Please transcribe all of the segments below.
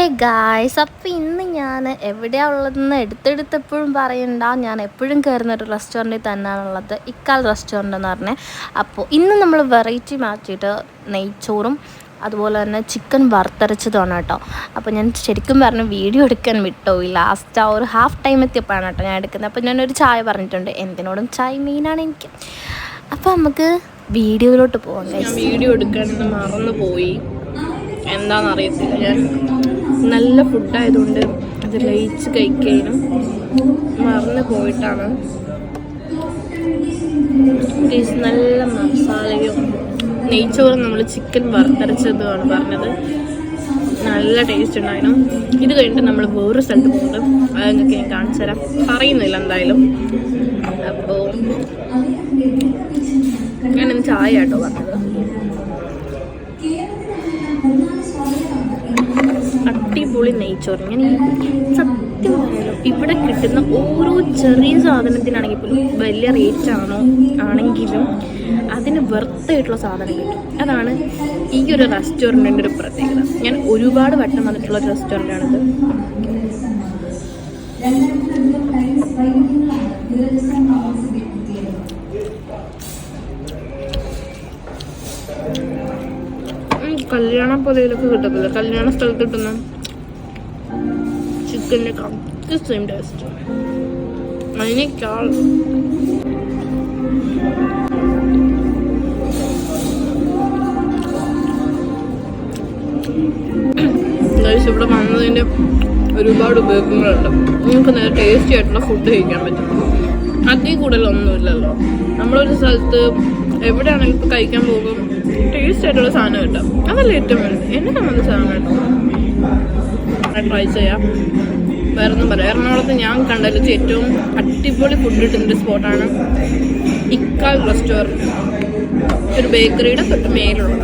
Hey guys അപ്പോൾ ഇന്ന് ഞാൻ എവിടെയാണ് ഉള്ളതെന്ന് എടുത്തെടുത്തെപ്പോഴും പറയണ്ട. ഞാൻ എപ്പോഴും കയറുന്ന ഒരു റെസ്റ്റോറന്റിൽ തന്നെയാണുള്ളത് ഇക്കാൽ റെസ്റ്റോറന്റ് എന്ന് പറഞ്ഞത് അപ്പോൾ ഇന്ന് നമ്മൾ വെറൈറ്റി മാറ്റിയിട്ട് നെയ്ച്ചോറും അതുപോലെ തന്നെ ചിക്കൻ വറുത്തരച്ചതാണ് കേട്ടോ. അപ്പോൾ ഞാൻ ശരിക്കും പറഞ്ഞു വീഡിയോ എടുക്കാൻ വിട്ടുപോയി ലാസ്റ്റ് ആ ഒരു ഹാഫ് ടൈം എത്തിയപ്പോഴാണ് കേട്ടോ ഞാൻ എടുക്കുന്നത്. അപ്പോൾ ഞാനൊരു ചായ പറഞ്ഞിട്ടുണ്ട്. എന്തിനോടും ചായ മെയിനാണ് എനിക്ക്. അപ്പോൾ നമുക്ക് വീഡിയോയിലോട്ട് പോകാം വീഡിയോ എടുക്കാൻ മറന്നു പോയി എന്താണെന്ന് അറിയത്തില്ല ഞാൻ നല്ല ഫുഡായതുകൊണ്ട് അത് ലയിച്ച് കഴിക്കാനും മറന്നു പോയിട്ടാണ്. നല്ല മസാലയും നെയ്ച്ചോറ് നമ്മൾ ചിക്കൻ വറുത്തരച്ചതുമാണ് പറഞ്ഞത്. നല്ല ടേസ്റ്റ് ഉണ്ടായിരുന്നു. ഇത് കഴിഞ്ഞിട്ട് നമ്മൾ വേറൊരു സ്ഥലത്ത് പോകുന്നത് അത് ഞാൻ കാണിച്ചു തരാം. പറയുന്നില്ല എന്തായാലും. അപ്പോൾ ഞാനിന്ന് ചായ കേട്ടോ പറഞ്ഞത്. അടിപൊളി നെയ്ച്ചോറിന് ഞാൻ ഈ സത്യം പറയാലോ ഇവിടെ കിട്ടുന്ന ഓരോ ചെറിയ സാധനത്തിനാണെങ്കിൽ പോലും വലിയ റേറ്റ് ആണോ ആണെങ്കിലും അതിന് വെർത്തായിട്ടുള്ള സാധനം കിട്ടും. അതാണ് ഈ ഒരു റെസ്റ്റോറന്റിന്റെ ഒരു പ്രത്യേകത. ഞാൻ ഒരുപാട് വട്ടം വന്നിട്ടുള്ള ഒരു റെസ്റ്റോറന്റാണിത് കല്യാണ പൊലയിലൊക്കെ കിട്ടത്തില്ല? കല്യാണ സ്ഥലത്ത് കിട്ടുന്ന ചിക്കന്റെ കറക്റ്റ് സെയിം ടേസ്റ്റ് അതിനേക്കാൾ ഇവിടെ വന്നതിന്റെ ഒരുപാട് ഉപയോഗങ്ങളുണ്ട് നിങ്ങൾക്ക് നല്ല ടേസ്റ്റി ആയിട്ടുള്ള ഫുഡ് കഴിക്കാൻ പറ്റും അതിൽ കൂടുതലൊന്നുമില്ലല്ലോ നമ്മളൊരു സ്ഥലത്ത് എവിടെയാണെങ്കിലും കഴിക്കാൻ പോകും ടേസ്റ്റ് ആയിട്ടുള്ള സാധനം കിട്ടും അതല്ല ഏറ്റവും വലുത് എന്നെ സംബന്ധിച്ച സാധനം കേട്ടോ ട്രൈ ചെയ്യാം. വേറെ ഒന്നും പറയാം. എറണാകുളത്ത് ഞാൻ കണ്ടതിൽ ഏറ്റവും അടിപൊളി ഫുഡ് കിട്ടുന്നൊരു സ്പോട്ടാണ് ഇക്കാൽ റെസ്റ്റോറന്റ് ഒരു ബേക്കറിയുടെ തൊട്ട് മേലുള്ള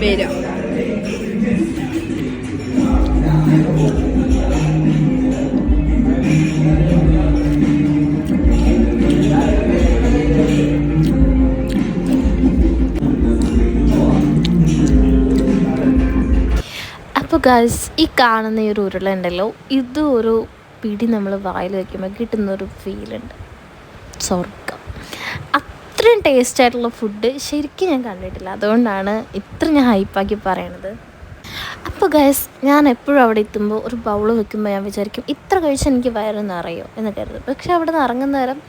പേരാ. അപ്പോൾ ഗൈസ് ഈ കാണുന്ന ഈ ഒരു ഉരുള ഉണ്ടല്ലോ ഇത് ഒരു പിടി നമ്മൾ വായിൽ വയ്ക്കുമ്പോൾ കിട്ടുന്ന ഒരു ഫീലുണ്ട് സ്വർഗം അത്രയും ടേസ്റ്റ് ആയിട്ടുള്ള ഫുഡ് ശരിക്കും ഞാൻ കണ്ടിട്ടില്ല. അതുകൊണ്ടാണ് ഇത്ര ഞാൻ ഹൈപ്പാക്കി പറയണത്. അപ്പോൾ ഗൈസ് ഞാൻ എപ്പോഴും അവിടെ എത്തുമ്പോൾ ഒരു ബൗൾ വെക്കുമ്പോൾ ഞാൻ വിചാരിക്കും ഇത്ര കഴിച്ചാൽ എനിക്ക് വയറ് നിറയോ എന്ന് കരുതും. പക്ഷെ അവിടെ നിന്ന് ഇറങ്ങുന്ന നേരം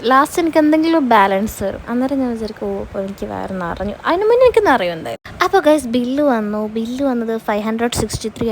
ലാസ്റ്റ് എനിക്ക് എന്തെങ്കിലും ബാലൻസ് വരും. അന്നേരം ഞാൻ വിചാരിക്കും ഓ അപ്പോൾ എനിക്ക് വേറെ നിറഞ്ഞു അതിന് മുന്നേ എനിക്ക് നിറയും അപ്പോൾ ഗൈസ് ബില്ല് വന്നു. ബില്ല് വന്നത് ഫൈവ് ഹൺഡ്രഡ് സിക്സ്റ്റി ത്രീ